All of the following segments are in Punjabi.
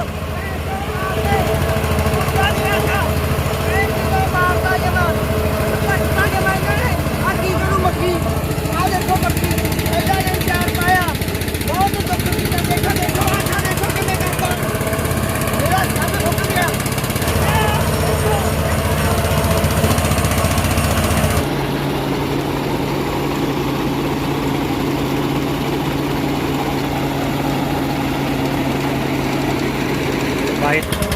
up! 可以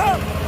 枪。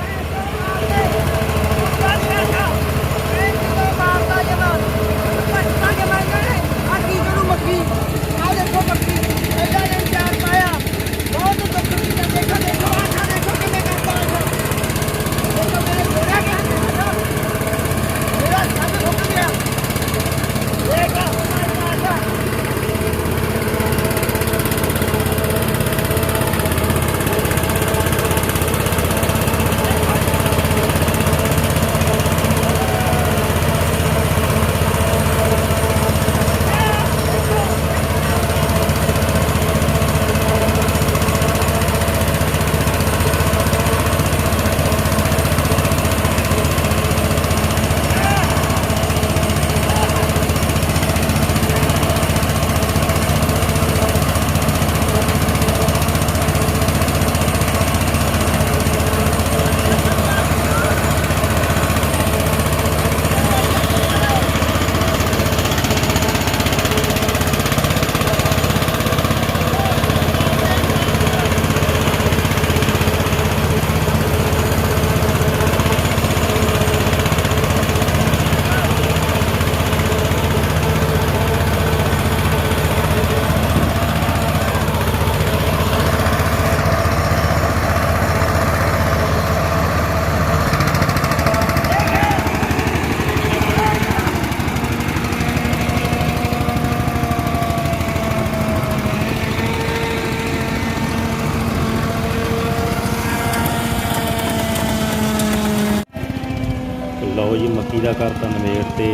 ਲਓ ਜੀ, ਮੱਕੀ ਦਾ ਕਰਤਾ ਨਵੇੜ ਤੇ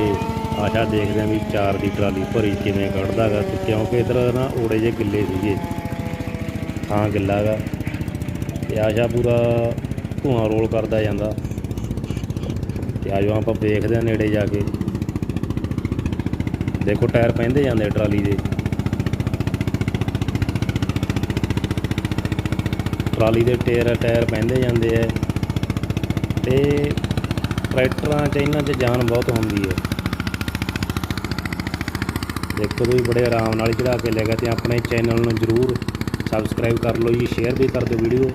ਆਸ਼ਾ ਦੇਖਦੇ ਆਂ ਵੀ ਚਾਰ ਦੀ ਟਰਾਲੀ ਭਰੀ ਕਿਵੇਂ ਕੱਢਦਾਗਾ ਤੇ ਕਿਉਂਕਿ ਇਧਰ ਨਾ ਓੜੇ ਜੇ ਗਿੱਲੇ ਸੀਗੇ। ਥਾਂ ਗਿੱਲਾ ਗਾ ਤੇ ਆਸ਼ਾ ਪੂਰਾ ਧੂਆਂ ਰੋਲ ਕਰਦਾ ਜਾਂਦਾ। ਤੇ ਆਜੋ ਆਪਾਂ ਦੇਖਦੇ ਆਂ ਨੇੜੇ ਜਾ ਕੇ। ਦੇਖੋ, ਟਾਇਰ ਪੈਂਦੇ ਜਾਂਦੇ ਟਰਾਲੀ ਦੇ। ਟਰਾਲੀ ਦੇ ਟੇਰ ਟਾਇਰ ਪੈਂਦੇ ਜਾਂਦੇ ਆ। ਤੇ ਟਰੈਕਟਰਾਂ 'ਚ, ਇਹਨਾਂ 'ਚ ਜਾਨ ਬਹੁਤ ਹੁੰਦੀ ਹੈ। ਦੇਖੋ ਤੁਸੀਂ ਬੜੇ ਆਰਾਮ ਨਾਲ ਚੜਾ ਕੇ ਲੈ ਗਿਆ ਤੇ ਆਪਣੇ ਚੈਨਲ ਨੂੰ ਜਰੂਰ ਸਬਸਕ੍ਰਾਈਬ ਕਰ ਲਓ ਜੀ ਸ਼ੇਅਰ ਵੀ ਕਰ ਦਿਓ ਵੀਡੀਓ